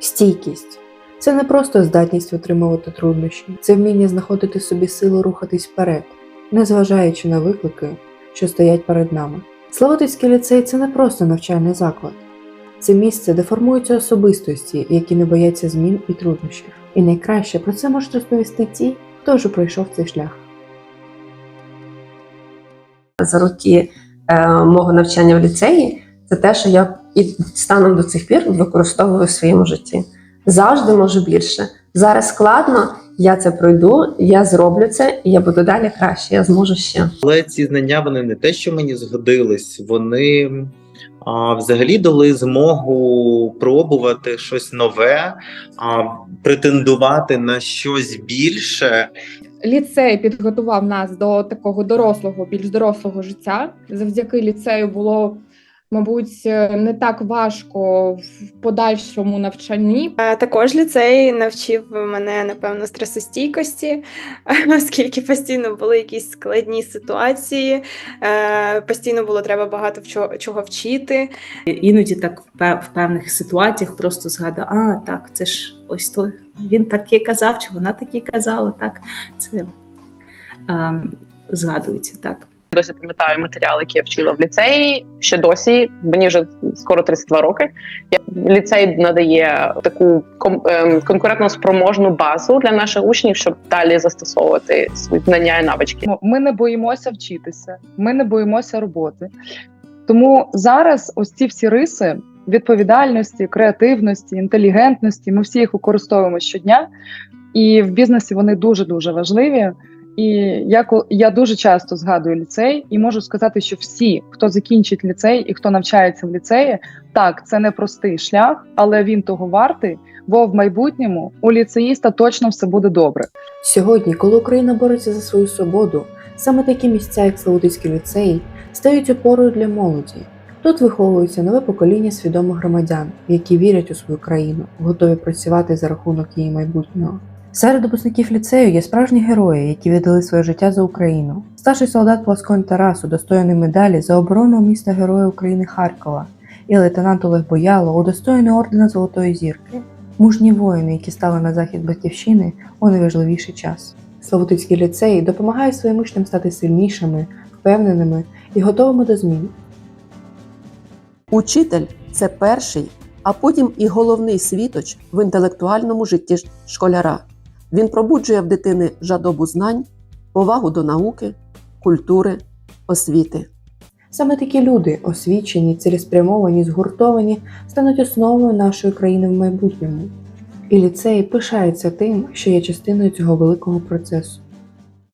Стійкість це не просто здатність витримувати труднощі, це вміння знаходити собі силу рухатись вперед, незважаючи на виклики, що стоять перед нами. Славутицький ліцей це не просто навчальний заклад, це місце, де формуються особистості, які не бояться змін і труднощів. І найкраще про це можуть розповісти ті, хто вже пройшов цей шлях. за роки е, мого навчання в ліцеї, це те, що я і станом до цих пір використовую в своєму житті. Завжди можу більше. Зараз складно, я це пройду, я зроблю це, і я буду далі краще, я зможу ще. Але ці знання вони не те, що мені згодились, вони а, взагалі дали змогу пробувати щось нове, а, претендувати на щось більше. Ліцей підготував нас до такого дорослого, більш дорослого життя. Завдяки ліцею було, мабуть, не так важко в подальшому навчанні. Е, Також ліцей навчив мене напевно стресостійкості, оскільки постійно були якісь складні ситуації, е, постійно було треба багато в чого, чого вчити. іноді так в певних ситуаціях просто згадую, а так, це ж ось той, він таке казав, чи вона таке казала, так це ем, згадується так. Досі пам'ятаю матеріали, які я вчила в ліцеї. Ще досі мені вже скоро 32 роки. Я- Ліцей надає таку ем, конкурентно спроможну базу для наших учнів, щоб далі застосовувати свої знання і навички. Ми не боїмося вчитися, ми не боїмося роботи. Тому зараз ось ці всі риси відповідальності, креативності, інтелігентності, ми всі їх використовуємо щодня, і в бізнесі вони дуже дуже важливі. І я я дуже часто згадую ліцей, і можу сказати, що всі, хто закінчить ліцей і хто навчається в ліцеї, так це не простий шлях, але він того вартий, бо в майбутньому у ліцеїста точно все буде добре. Сьогодні, коли Україна бореться за свою свободу, саме такі місця, як Славутицький ліцей, стають опорою для молоді. Тут виховується нове покоління свідомих громадян, які вірять у свою країну, готові працювати за рахунок її майбутнього. Серед випускників ліцею є справжні герої, які віддали своє життя за Україну. Старший солдат Пласконь Тарас, удостоєний медалі за оборону міста Героя України Харкова, і лейтенант Олег Бояло, удостоєний ордена Золотої зірки. Мужні воїни, які стали на захист батьківщини у найважливіший час. Славутицький ліцей допомагає своїм учням стати сильнішими, впевненими і готовими до змін. Учитель це перший, а потім і головний світоч в інтелектуальному житті школяра. Він пробуджує в дитини жадобу знань, повагу до науки, культури, освіти. Саме такі люди, освічені, цілеспрямовані, згуртовані, стануть основою нашої країни в майбутньому. І ліцей пишається тим, що є частиною цього великого процесу.